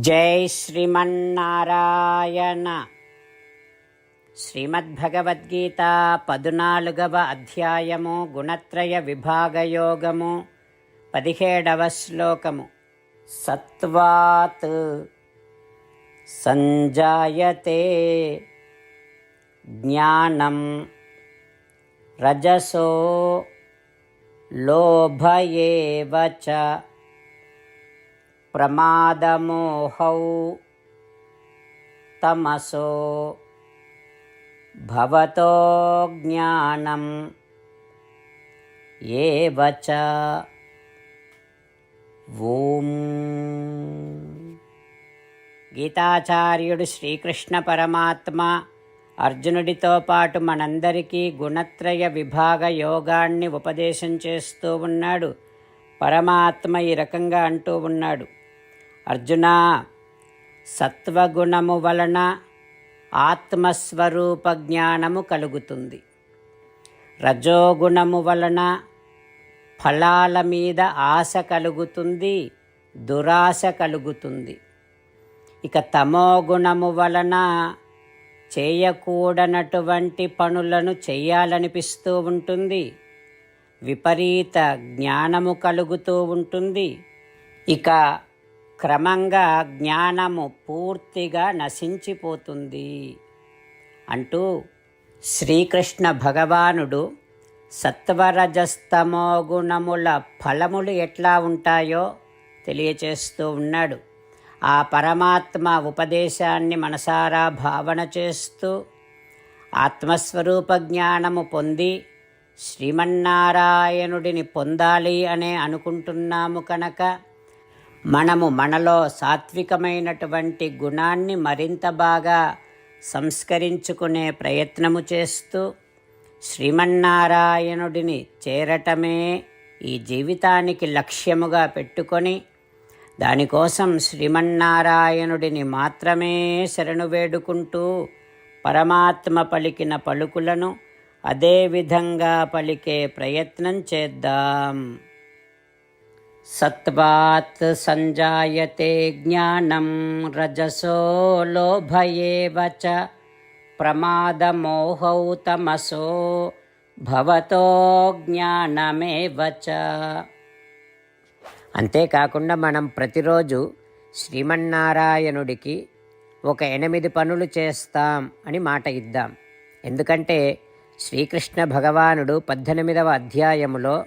జై శ్రీమన్నారాయణ. శ్రీమద్భగవద్గీత పదునాలుగవ అధ్యాయము గుణత్రయ విభాగయోగము పదిహేడవ శ్లోకము. సత్వాత్ సంజాయతే జ్ఞానం రజసో లోభయేవచ ప్రమాదమోహౌ తమసో భవతో జ్ఞానం ఏవచ ఓం గీతాచార్యుడు శ్రీకృష్ణ పరమాత్మ అర్జునుడితో పాటు మనందరికీ గుణత్రయ విభాగ యోగాన్ని ఉపదేశం చేస్తూ ఉన్నాడు. పరమాత్మ ఈ రకంగా అంటూ ఉన్నాడు. అర్జున సత్వగుణము వలన ఆత్మస్వరూప జ్ఞానము కలుగుతుంది. రజోగుణము వలన ఫలాల మీద ఆశ కలుగుతుంది దురాశ కలుగుతుంది. ఇక తమోగుణము వలన చేయకూడనటువంటి పనులను చేయాలనిపిస్తూ ఉంటుంది విపరీత జ్ఞానము కలుగుతూ ఉంటుంది. ఇక క్రమంగా జ్ఞానము పూర్తిగా నశించిపోతుంది. అంటూ శ్రీకృష్ణ భగవానుడు సత్వరజస్తమో గుణముల ఫలములు ఎట్లా ఉంటాయో తెలియచేస్తూ ఉన్నాడు. ఆ పరమాత్మ ఉపదేశాన్ని మనసారా భావన చేస్తూ ఆత్మస్వరూప జ్ఞానము పొంది శ్రీమన్నారాయణుడిని పొందాలి అనే అనుకుంటున్నాము కనుక మనము మనలో సాత్వికమైనటువంటి గుణాన్ని మరింత బాగా సంస్కరించుకునే ప్రయత్నము చేస్తూ శ్రీమన్నారాయణుడిని చేరటమే ఈ జీవితానికి లక్ష్యముగా పెట్టుకొని దానికోసం శ్రీమన్నారాయణుడిని మాత్రమే శరణు వేడుకుంటూ పరమాత్మ పలికిన పలుకులను అదేవిధంగా పలికే ప్రయత్నం చేద్దాం. సత్వాత్ సంజాయతే జ్ఞానం రజసో లోభయేవ ప్రమాదమోహౌ తమసో భవతో జ్ఞానమేవచ అంతేకాకుండా మనం ప్రతిరోజు శ్రీమన్నారాయణుడికి ఒక ఎనిమిది పనులు చేస్తాం అని మాట ఇద్దాం. ఎందుకంటే శ్రీకృష్ణ భగవానుడు పద్దెనిమిదవ అధ్యాయములో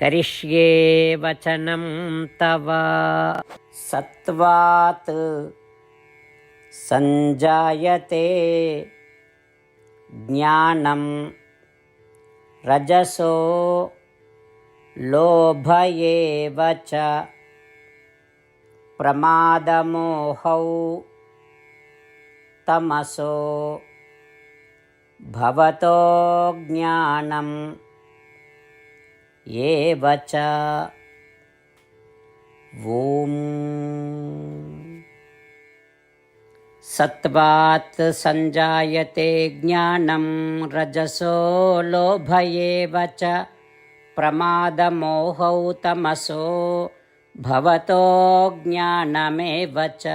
करिष्ये वचनं तव। सत्त्वात् सञ्जायते ज्ञानं रजसो लोभ एव च प्रमादमोहौ तमसो भवतो ज्ञानम् एव च। ॐ। सत्त्वात् सञ्जायते ज्ञानं रजसो लोभ एव च। प्रमादमोहौ तमसो भवतो ज्ञानमेव च।